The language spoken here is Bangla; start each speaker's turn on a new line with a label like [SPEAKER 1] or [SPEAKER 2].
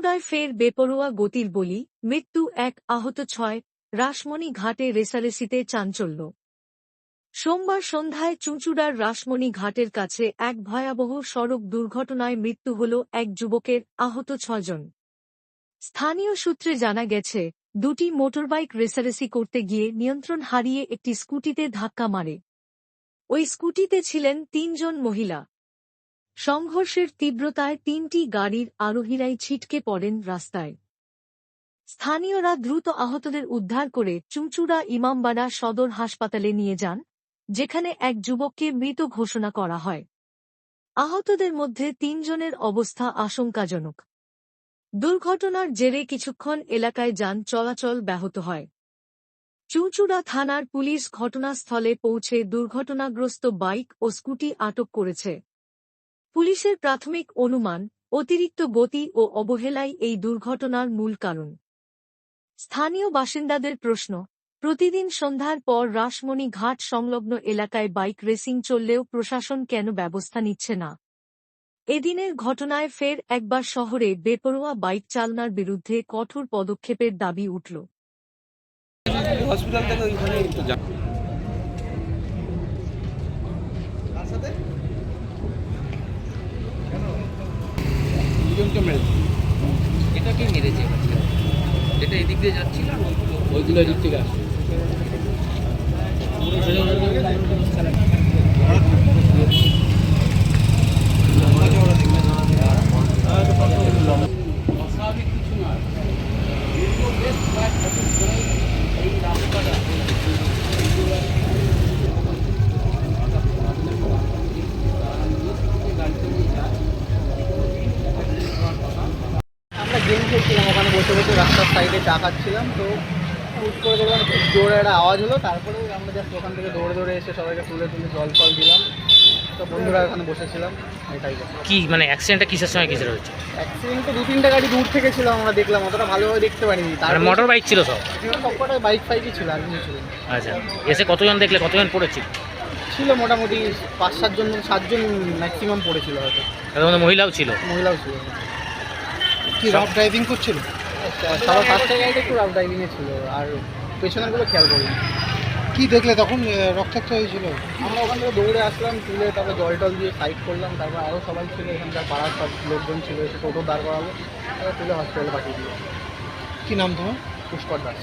[SPEAKER 1] চুঁচুড়ায় ফের বেপরোয়া গতির বলি, মৃত্যু এক আহত ছয়, রাসমণি ঘাটে রেসারেসিতে চাঞ্চল্য। সোমবার সন্ধ্যায় চুঁচুড়ার রাসমণি ঘাটের কাছে এক ভয়াবহ সড়ক দুর্ঘটনায় মৃত্যু হল এক যুবকের আহত ছজন স্থানীয় সূত্রে জানা গেছে, দুটি মোটরবাইক রেসারেসি করতে গিয়ে নিয়ন্ত্রণ হারিয়ে একটি স্কুটিতে ধাক্কা মারে। ওই স্কুটিতে ছিলেন তিনজন মহিলা। সংঘর্ষের তীব্রতায় তিনটি গাড়ির আরোহীরাই ছিটকে পড়েন রাস্তায়। স্থানীয়রা দ্রুত আহতদের উদ্ধার করে চুঁচুড়া ইমামবাড়া সদর হাসপাতালে নিয়ে যান, যেখানে এক যুবককে মৃত ঘোষণা করা হয়। আহতদের মধ্যে তিনজনের অবস্থা আশঙ্কাজনক। দুর্ঘটনার জেরে কিছুক্ষণ এলাকায় যান চলাচল ব্যাহত হয়। চুঁচুড়া থানার পুলিশ ঘটনাস্থলে পৌঁছে দুর্ঘটনাগ্রস্ত বাইক ও স্কুটি আটক করেছে। পুলিশের প্রাথমিক অনুমান অতিরিক্ত গতি ও অবহেলাই এই দুর্ঘটনার মূল কারণ। স্থানীয় বাসিন্দাদের প্রশ্ন প্রতিদিন সন্ধ্যার পর রাসমণি ঘাট সংলগ্ন এলাকায় বাইক রেসিং চললেও প্রশাসন কেন ব্যবস্থা নিচ্ছে না? এদিনের ঘটনায় ফের একবার শহরে বেপরোয়া বাইক চালনার বিরুদ্ধে কঠোর পদক্ষেপের দাবি উঠল।
[SPEAKER 2] হসপিটাল থেকে ওইখানে তো যা দুজনকে মেরেছে
[SPEAKER 3] এটাকে মেরেছে এটা এদিক দিয়ে যাচ্ছিল
[SPEAKER 2] ওইগুলো এদিক থেকে আসছে।
[SPEAKER 4] গেম খেলছিলাম ওখানে বসে বসে রাস্তার সাইডে চা খাচ্ছিলাম তো হুট করে দেখলাম খুব জোরে একটা আওয়াজ হলো তারপরে আমরা জাস্ট ওখান থেকে দৌড়ে দৌড়ে এসে সবাইকে তুলে তুলে জল ফল দিলাম। তো বন্ধুরা ওখানে বসেছিলাম এটাই
[SPEAKER 3] কি মানে অ্যাক্সিডেন্টটা কিসের সময় কিসের
[SPEAKER 4] অ্যাক্সিডেন্ট তো দু তিনটা গাড়ি দূর থেকে ছিল আমরা দেখলাম অতটা ভালোভাবে দেখতে পারিনি। তারপরে
[SPEAKER 3] মোটর বাইক ছিল সব?
[SPEAKER 4] সবকটা বাইক ফাইকই ছিল আর কিছু ছিল
[SPEAKER 3] আচ্ছা এসে কতজন দেখলে কতজন পড়েছিল?
[SPEAKER 4] ছিল মোটামুটি পাঁচ সাতজন সাতজন ম্যাক্সিমাম পড়েছিল হয়তো।
[SPEAKER 3] মহিলাও ছিল?
[SPEAKER 4] মহিলাও ছিল।
[SPEAKER 5] কি রাফ ড্রাইভিং করছিল?
[SPEAKER 4] সবার ফার্স্টের গাড়িটা একটু রাফ ড্রাইভিংয়ে ছিল আর পেছনেরগুলো খেয়াল করিনি।
[SPEAKER 5] কি দেখলে তখন রক্তাক্ত হয়েছিল?
[SPEAKER 4] আমরা ওখান থেকে দৌড়ে আসলাম তুলে তারপর জল টল দিয়ে সাইড করলাম তারপর আরও সবাই ছিল এখানকার পাড়ার সব লোকজন ছিল এসে টোটো দাঁড় করালো তারপর তুলে হসপিটালে পাঠিয়ে দিল।
[SPEAKER 5] কী নাম তোমার?
[SPEAKER 4] পুষ্কর দাস।